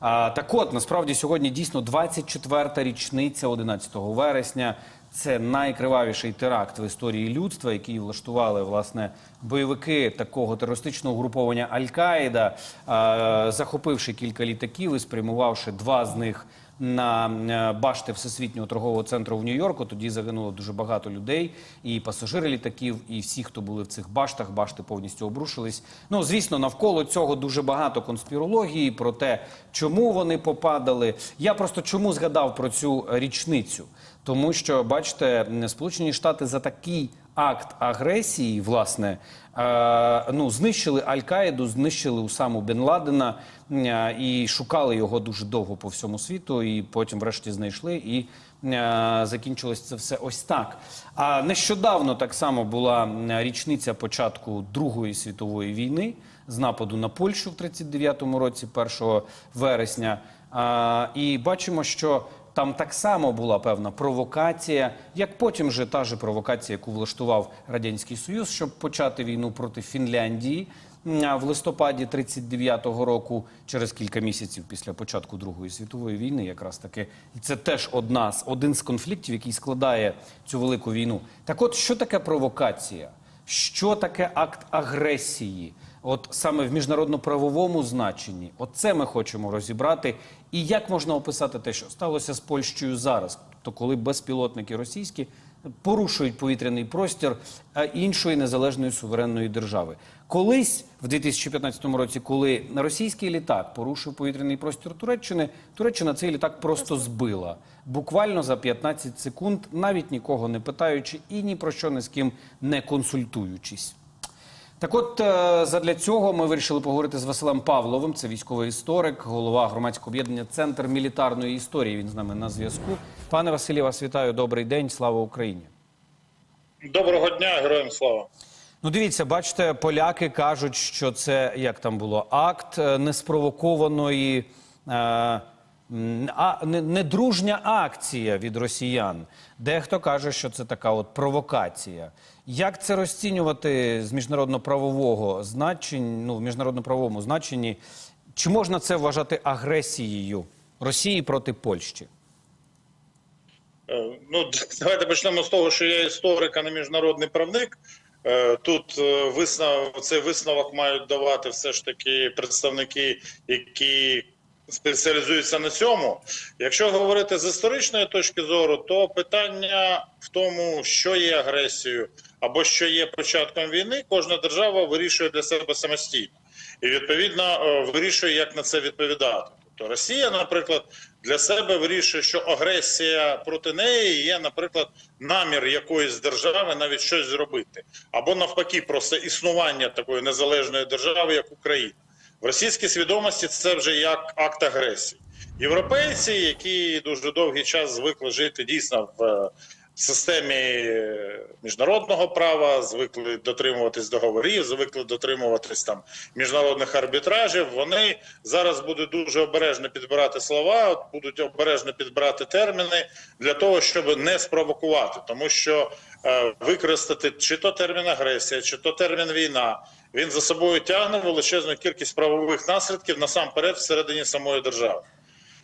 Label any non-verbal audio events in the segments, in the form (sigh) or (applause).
А, так от, насправді, сьогодні дійсно 24-та річниця 11 вересня. Це найкривавіший теракт в історії людства, який влаштували власне бойовики такого терористичного угруповання Аль-Каїда, захопивши кілька літаків і спрямувавши два з них на е, башти Всесвітнього торгового центру в Нью-Йорку. Тоді загинуло дуже багато людей, і пасажири літаків, і всі, хто були в цих баштах, башти повністю обрушились. Ну, звісно, навколо цього дуже багато конспірології про те, чому вони попадали. Я просто чому згадав про цю річницю? Тому що, бачите, Сполучені Штати за такий акт агресії, власне, е, ну, знищили Аль-Каїду, знищили Усаму Бен Ладена е, і шукали його дуже довго по всьому світу, і потім, врешті, знайшли і е, закінчилось це все ось так. А нещодавно так само була річниця початку Другої світової війни з нападу на Польщу в 39-му році, 1 вересня. І бачимо, що там так само була певна провокація, як потім же та ж провокація, яку влаштував Радянський Союз, щоб почати війну проти Фінляндії в листопаді 39-го року, через кілька місяців після початку Другої світової війни, якраз таки це теж одна з один з конфліктів, який складає цю велику війну. Так, от що таке провокація? Що таке акт агресії? От саме в міжнародно-правовому значенні, оце ми хочемо розібрати. І як можна описати те, що сталося з Польщею зараз? То коли безпілотники російські порушують повітряний простір іншої незалежної суверенної держави. Колись в 2015 році, коли російський літак порушив повітряний простір Туреччини, Туреччина цей літак просто збила буквально за 15 секунд, навіть нікого не питаючи і ні про що ні з ким не консультуючись. Так от, е, задля цього ми вирішили поговорити з Василем Павловим. Це військовий історик, голова громадського об'єднання Центр мілітарної історії. Він з нами на зв'язку. Пане Василі, вас вітаю. Добрий день. Слава Україні. Доброго дня, героям слава. Ну, дивіться, бачите, поляки кажуть, що це як там було акт е, неспровокованої. Е, а, недружня акція від росіян. Дехто каже, що це така от провокація. Як це розцінювати з міжнародно-правового значення, ну, в міжнародно-правовому значенні? Чи можна це вважати агресією Росії проти Польщі? Е, Ну, давайте почнемо з того, що я історик, а не міжнародний правник. Е, Тут е, висновок, цей висновок мають давати все ж таки представники, які спеціалізуються на цьому. Якщо говорити з історичної точки зору, то питання в тому, що є агресією або що є початком війни, кожна держава вирішує для себе самостійно і відповідно е, вирішує, як на це відповідати. Тобто Росія, наприклад, для себе вирішує, що агресія проти неї є, наприклад, намір якоїсь держави навіть щось зробити, або навпаки, просто існування такої незалежної держави, як Україна. В російській свідомості це вже як акт агресії. Європейці, які дуже довгий час звикли жити дійсно в е, системі е, міжнародного права, звикли дотримуватись договорів, звикли дотримуватись там міжнародних арбітражів. Вони зараз будуть дуже обережно підбирати слова, будуть обережно підбирати терміни для того, щоб не спровокувати, тому що е, використати чи то термін агресія, чи то термін війна. Він за собою тягне величезну кількість правових наслідків насамперед всередині самої держави.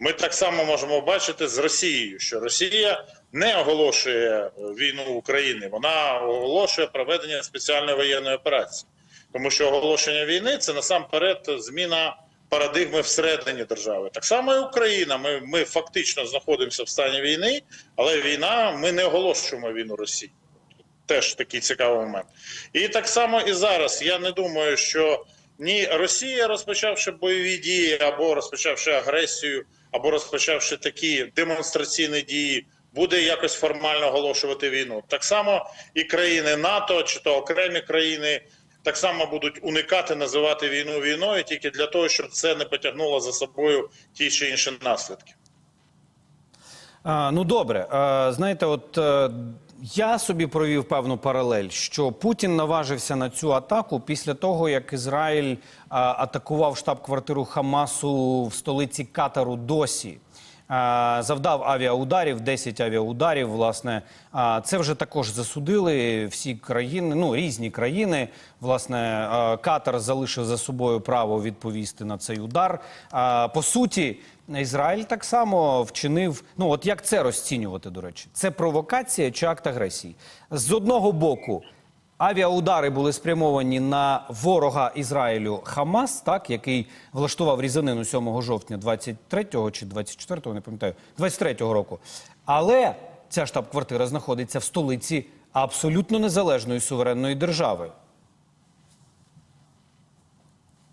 Ми так само можемо бачити з Росією, що Росія не оголошує війну України, вона оголошує проведення спеціальної воєнної операції, тому що оголошення війни це насамперед зміна парадигми всередині держави. Так само і Україна. Ми, ми фактично знаходимося в стані війни, але війна ми не оголошуємо війну Росії. Теж такий цікавий момент. І так само і зараз. Я не думаю, що ні Росія, розпочавши бойові дії, або розпочавши агресію, або розпочавши такі демонстраційні дії, буде якось формально оголошувати війну. Так само і країни НАТО, чи то окремі країни, так само будуть уникати називати війну війною тільки для того, щоб це не потягнуло за собою ті чи інші наслідки. А, ну добре, а, знаєте, от е, я собі провів певну паралель, що Путін наважився на цю атаку після того, як Ізраїль атакував штаб-квартиру Хамасу в столиці Катару Досі. Завдав авіаударів, 10 авіаударів. Власне, це вже також засудили всі країни, ну різні країни. Власне, Катар залишив за собою право відповісти на цей удар. По суті, Ізраїль так само вчинив. Ну от як це розцінювати, до речі, це провокація чи акт агресії? З одного боку. Авіаудари були спрямовані на ворога Ізраїлю Хамас, так який влаштував різанину 7 жовтня 23-го чи 24-го, не пам'ятаю, 23-го року. Але ця штаб-квартира знаходиться в столиці абсолютно незалежної суверенної держави.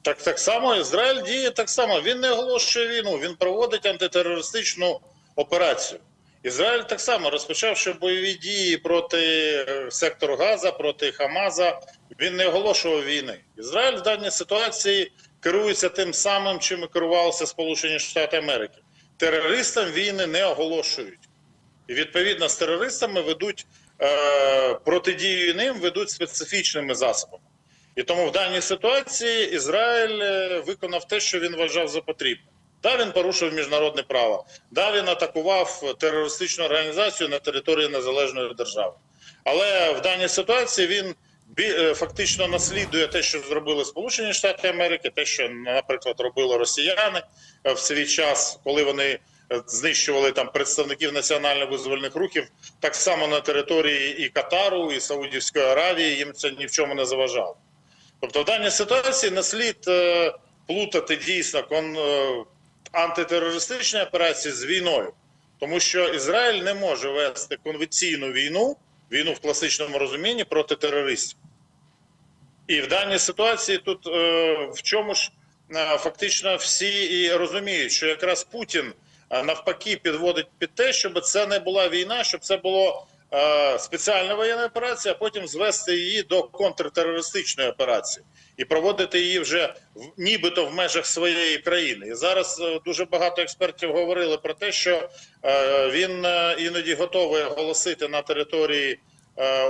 Так, так само Ізраїль діє так само. Він не оголошує війну, він проводить антитерористичну операцію. Ізраїль так само розпочавши бойові дії проти е, сектору Газа, проти Хамаза, він не оголошував війни. Ізраїль в даній ситуації керується тим самим, чим і керувалися Сполучені Штати Америки. Терористам війни не оголошують. І відповідно з терористами ведуть е, протидію ним ведуть специфічними засобами. І тому в даній ситуації Ізраїль е, виконав те, що він вважав за потрібне. Да, він порушив міжнародне право. Да, він атакував терористичну організацію на території незалежної держави. Але в даній ситуації він е, фактично наслідує те, що зробили Сполучені Штати Америки, те, що, наприклад, робили росіяни е, в свій час, коли вони е, знищували там представників національно-визвольних рухів, так само на території і Катару, і Саудівської Аравії їм це ні в чому не заважало. Тобто в даній ситуації не слід плутати дійсно кон, антитерористичні операції з війною, тому що Ізраїль не може вести конвенційну війну, війну в класичному розумінні проти терористів. І в даній ситуації тут е, в чому ж е, фактично всі і розуміють, що якраз Путін е, навпаки підводить під те, щоб це не була війна, щоб це було е, спеціальна воєнна операція, а потім звести її до контртерористичної операції і проводити її вже в, нібито в межах своєї країни. І зараз е, дуже багато експертів говорили про те, що е, він іноді готовий оголосити на території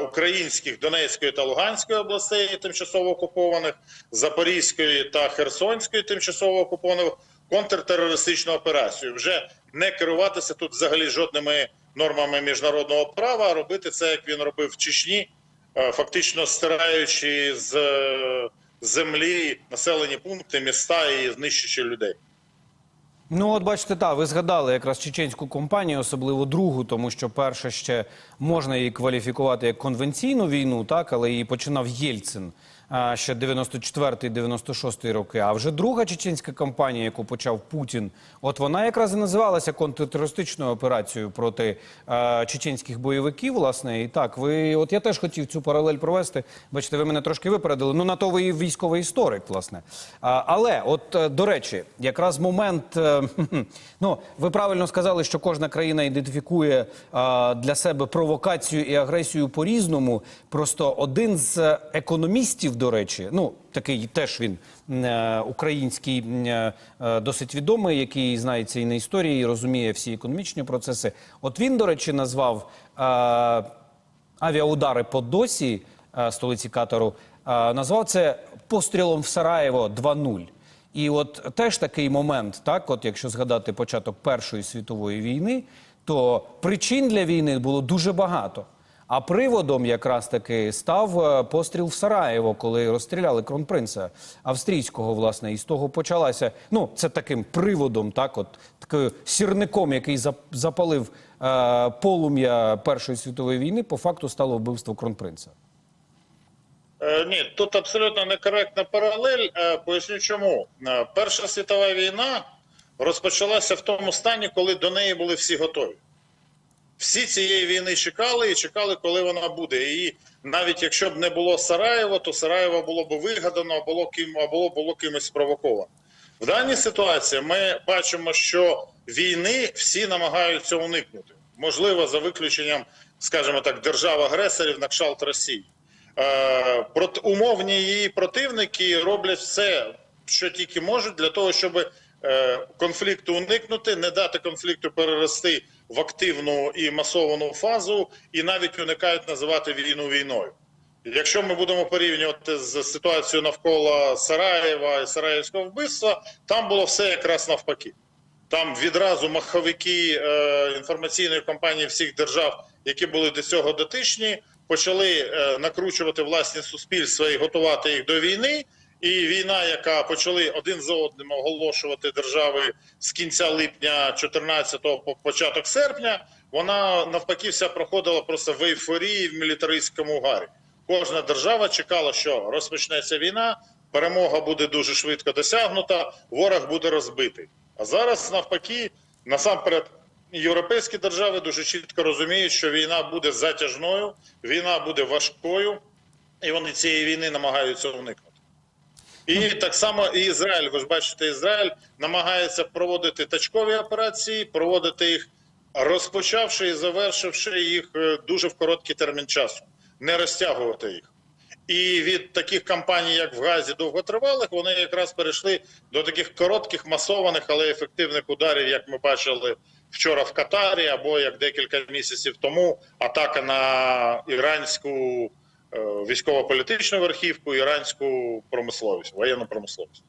українських Донецької та Луганської областей, тимчасово окупованих, Запорізької та Херсонської тимчасово окупованих контртерористичну операцію. Вже не керуватися тут взагалі жодними нормами міжнародного права, робити це, як він робив в Чечні, е, фактично стираючи з е, землі населені пункти, міста і знищуючи людей. Ну, от бачите, так, ви згадали якраз чеченську компанію, особливо другу, тому що перше ще можна її кваліфікувати як конвенційну війну, так, але її починав Єльцин ще 94-96 роки. А вже друга чеченська кампанія, яку почав Путін, от вона якраз і називалася контртерористичною операцією проти а, чеченських бойовиків. Власне, і так, ви, от я теж хотів цю паралель провести. Бачите, ви мене трошки випередили. Ну на то ви військовий історик, власне. А, але, от е, до речі, якраз момент. е, (laughs) Ну, ви правильно сказали, що кожна країна ідентифікує а, для себе провокацію і агресію по-різному. Просто один з е, економістів, до речі, ну такий теж він е, український, е, е, досить відомий, який знається і на історії, і розуміє всі економічні процеси. От він, до речі, назвав авіаудари по досі столиці Катару, назвав це пострілом в Сараєво 2.0. І от теж такий момент, так, от якщо згадати початок Першої світової війни, то причин для війни було дуже багато. А приводом якраз таки став е, постріл в Сараєво, коли розстріляли кронпринца австрійського, власне, і з того почалася. Ну, це таким приводом, так, от таким сірником, який зап- запалив е, полум'я Першої світової війни, по факту стало вбивство кронпринца. Е, Ні, тут абсолютно некоректна паралель. Е, Поясню чому. Перша світова війна розпочалася в тому стані, коли до неї були всі готові. Всі цієї війни чекали і чекали, коли вона буде. І навіть якщо б не було Сараєва, то Сараєво було б вигадано, було ким або було кимось спровоковано. В даній ситуації ми бачимо, що війни всі намагаються уникнути. Можливо, за виключенням, скажімо так, держав-агресорів на кшалт Росії. Е, умовні її противники роблять все, що тільки можуть, для того, щоб е, конфлікту уникнути, не дати конфлікту перерости в активну і масовану фазу, і навіть уникають називати війну війною. Якщо ми будемо порівнювати з ситуацією навколо Сараєва і Сараївського вбивства, там було все якраз навпаки. Там відразу маховики е, інформаційної кампанії всіх держав, які були до цього дотичні, почали е, накручувати власні суспільства і готувати їх до війни. І війна, яка почали один за одним оголошувати держави з кінця липня 14-го по початок серпня, вона навпаки вся проходила просто в ейфорії в мілітаристському гарі. Кожна держава чекала, що розпочнеться війна, перемога буде дуже швидко досягнута, ворог буде розбитий. А зараз навпаки, насамперед, європейські держави дуже чітко розуміють, що війна буде затяжною, війна буде важкою, і вони цієї війни намагаються уникнути. І так само і Ізраїль. Ви ж бачите, Ізраїль намагається проводити точкові операції, проводити їх, розпочавши і завершивши їх е, дуже в короткий термін часу, не розтягувати їх. І від таких кампаній, як в Газі, довготривалих, вони якраз перейшли до таких коротких, масованих, але ефективних ударів, як ми бачили вчора в Катарі, або як декілька місяців тому атака на іранську військово-політичну верхівку, іранську промисловість, воєнну промисловість.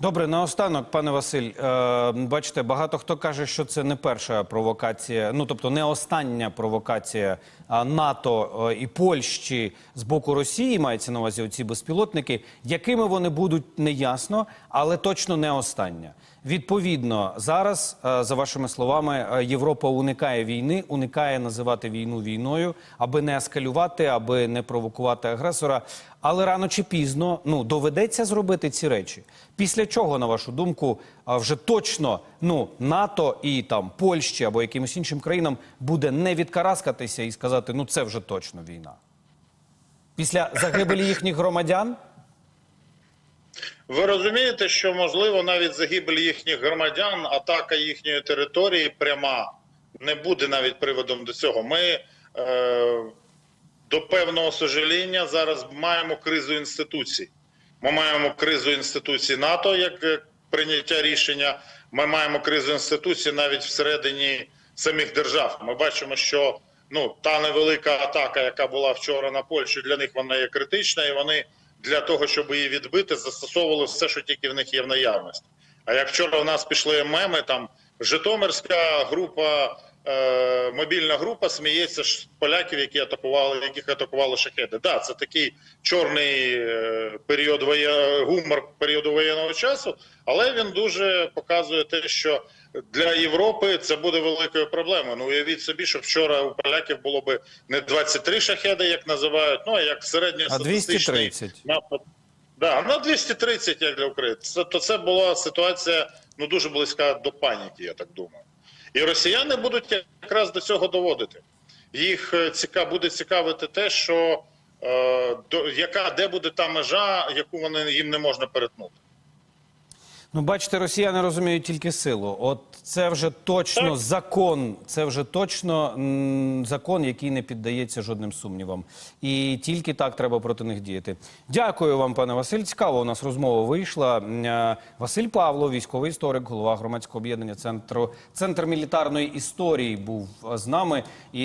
Добре, наостанок, пане Василь, е, бачите, багато хто каже, що це не перша провокація, ну тобто не остання провокація НАТО е, і Польщі з боку Росії, мається на увазі оці безпілотники. Якими вони будуть, неясно, але точно не остання. Відповідно, зараз, е, за вашими словами, е, Європа уникає війни, уникає називати війну війною, аби не ескалювати, аби не провокувати агресора. Але рано чи пізно ну доведеться зробити ці речі. Після чого, на вашу думку, вже точно ну НАТО і там Польщі або якимось іншим країнам буде не відкараскатися і сказати, ну це вже точно війна. Після загибелі (coughs) їхніх громадян. Ви розумієте, що можливо навіть загибель їхніх громадян, атака їхньої території пряма не буде навіть приводом до цього. Ми е, до певного сожаління зараз маємо кризу інституцій. Ми маємо кризу інституцій НАТО як е, прийняття рішення. Ми маємо кризу інституцій навіть всередині самих держав. Ми бачимо, що ну та невелика атака, яка була вчора на Польщу, для них вона є критична, і вони для того, щоб її відбити, застосовували все, що тільки в них є в наявності. А як вчора у нас пішли меми, там Житомирська група, е, мобільна група сміється з поляків, які атакували, яких атакували шахеди. Да, це такий чорний е, період воє... гумор періоду воєнного часу, але він дуже показує те, що для Європи це буде великою проблемою. Ну уявіть собі, що вчора у поляків було би не 23 шахеди, як називають, ну а як А середньостатистичний 230. напад. Да, на 230, як для України. Це, то це була ситуація ну дуже близька до паніки, я так думаю. І росіяни будуть якраз до цього доводити. Їх е, ціка, буде цікавити те, що е, до, яка, де буде та межа, яку вони їм не можна перетнути. Ну, бачите, росіяни розуміють тільки силу. От це вже точно Так. закон, це вже точно м, закон, який не піддається жодним сумнівам. І тільки так треба проти них діяти. Дякую вам, пане Василь. Цікаво, у нас розмова вийшла. Е, Василь Павло, військовий історик, голова громадського об'єднання центру центр мілітарної історії, був з нами. І